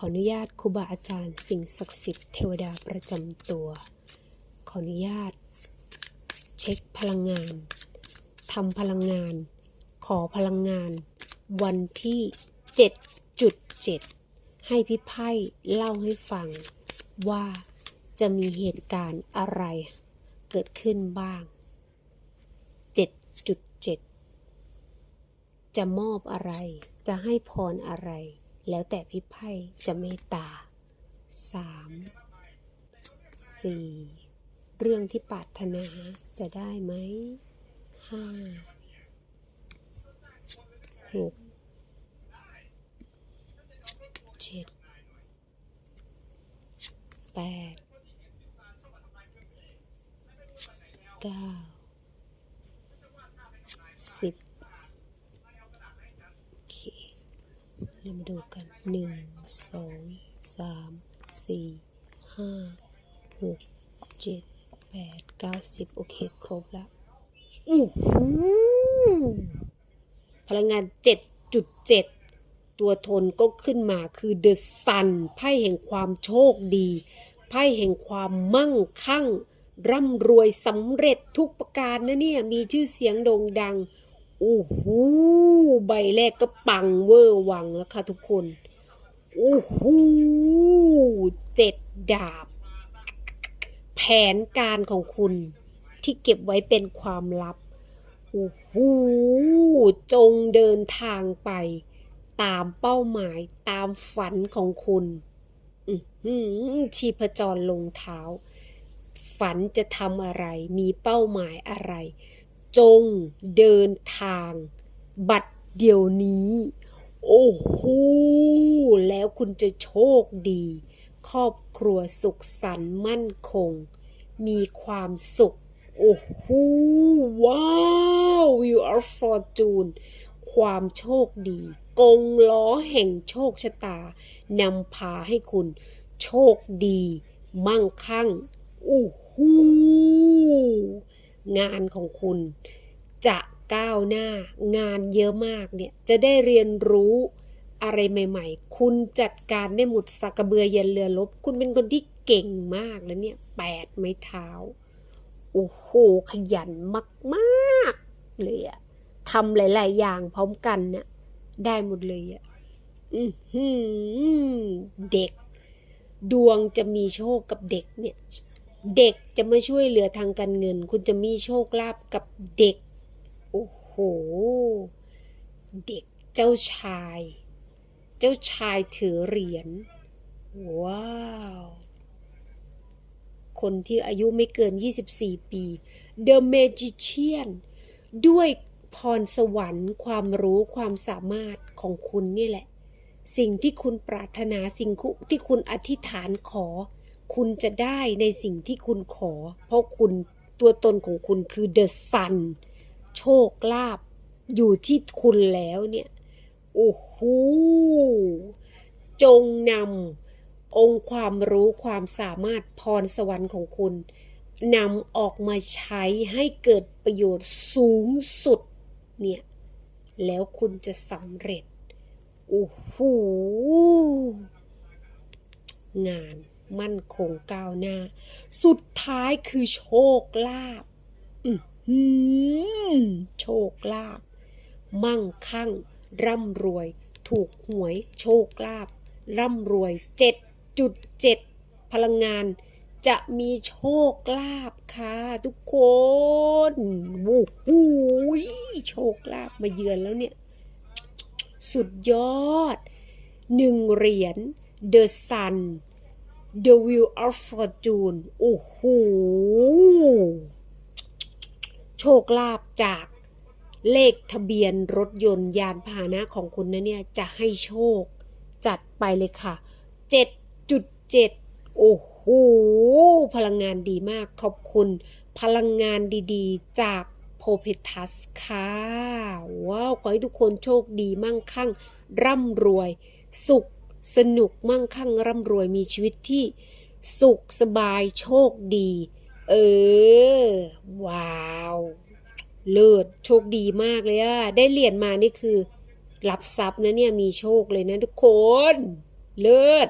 ขออนุญาตครูบาอาจารย์สิ่งศักดิ์สิทธิ์เทวดาประจำตัว ขออนุญาต เช็คพลังงานทำพลังงาน ขอพลังงาน วันที่ 7.7 ให้พี่ไพ่เล่าให้ฟัง ว่าจะมีเหตุการณ์อะไรเกิดขึ้นบ้าง 7.7 จะมอบอะไร จะให้พรอะไร แล้วแต่พี่ไพ่จะเมตตา 3 4 เรื่องที่ปรารถนาจะได้ไหมห้าหกเจ็ดแปดเก้าสิบโอเค เรามาดูกันหนึ่งสองสามสี่ห้าหกเจ็ดแปดเก้าสิบโอเค ครบแล้วอู้หูพลังงาน 7.7 ตัวทนก็ขึ้นมาคือ The Sun ไพ่แห่งความโชคดี ไพ่แห่งความมั่งคั่ง ร่ำรวยสำเร็จทุกประการนะเนี่ย มีชื่อเสียงโด่งดัง โอ้โหใบแรกก็ปังเวอร์วังแล้วค่ะทุกคน โอ้โหเจ็ดดาบ แผนการของคุณที่เก็บไว้เป็นความลับ โอ้โหจงเดินทางไป ตามเป้าหมายตามฝันของคุณชีพจรลงเท้า ฝันจะทำอะไร มีเป้าหมายอะไร จงเดินทาง บัดเดี๋ยวนี้ โอ้โหแล้วคุณจะโชคดี ครอบครัวสุขสันต์มั่นคง มีความสุข โอ้โหว้าว you are fortune ความโชคดี กงล้อแห่งโชคชะตานำพาให้คุณ โชคดี มั่งคั่งโอ้โห งานของคุณ จะก้าวหน้างานเยอะมากเนี่ยจะได้เรียนรู้อะไรใหม่ ๆ คุณจัดการได้หมดสักกระเบือเย็นเรือลบ คุณเป็นคนที่เก่งมากแล้วเนี่ยแปดไม้เท้า โอ้โห ขยันมากๆเลยอะทำหลาย ๆ อย่างพร้อมกันเนี่ยได้หมดเลยอะอเด็ก ดวงจะมีโชคกับเด็กเนี่ย เด็กจะมาช่วยเหลือทางการเงิน คุณจะมีโชคลาภกับเด็ก โอ้โห เด็กเจ้าชาย เจ้าชายถือเหรียญ ว้าว คนที่อายุไม่เกิน 24 ปี The Magician ด้วยพรสวรรค์ความรู้ความสามารถของคุณนี่แหละ สิ่งที่คุณปรารถนาสิ่งที่คุณอธิษฐานขอ คุณจะได้ในสิ่งที่คุณขอ เพราะคุณตัวตนของคุณคือ The Sun โชคลาภอยู่ที่คุณแล้วเนี่ย โอ้โหจงนำองค์ความรู้ความสามารถพรสวรรค์ของคุณนำออกมาใช้ให้เกิดประโยชน์สูงสุดเนี่ย แล้วคุณจะสำเร็จ โอ้โหงาน มั่นคงก้าวหน้า สุดท้ายคือโชคลาภอือหือโชคลาภมั่งคั่ง ร่ำรวย ถูกหวยโชคลาภร่ำรวย 7.7 พลังงาน จะมีโชคลาภค่ะทุกคนวู้หูยโชคลาภมาเยือนแล้วเนี่ย สุดยอดหนึ่งเหรียญ The Sun The Wheel of Fortune โอ้โห โชคลาภจากเลขทะเบียนรถยนต์ยานพาหนะของคุณนะเนี่ย จะให้โชค จัดไปเลยค่ะ 7.7 โอ้โห พลังงานดีมาก ขอบคุณ พลังงานดีๆ จากโพเพทัสค่ะ ว้าว ขอให้ทุกคนโชคดีมั่งคั่ง ร่ำรวย สุข สนุกมั่งคั่งร่ำรวยมีชีวิตที่สุขสบายโชคดี เออ ว้าว เลิศโชคดีมากเลยอะได้เหรียญมานี่คือ รับทรัพย์นะเนี่ยมีโชคเลยนะทุกคน เลิศ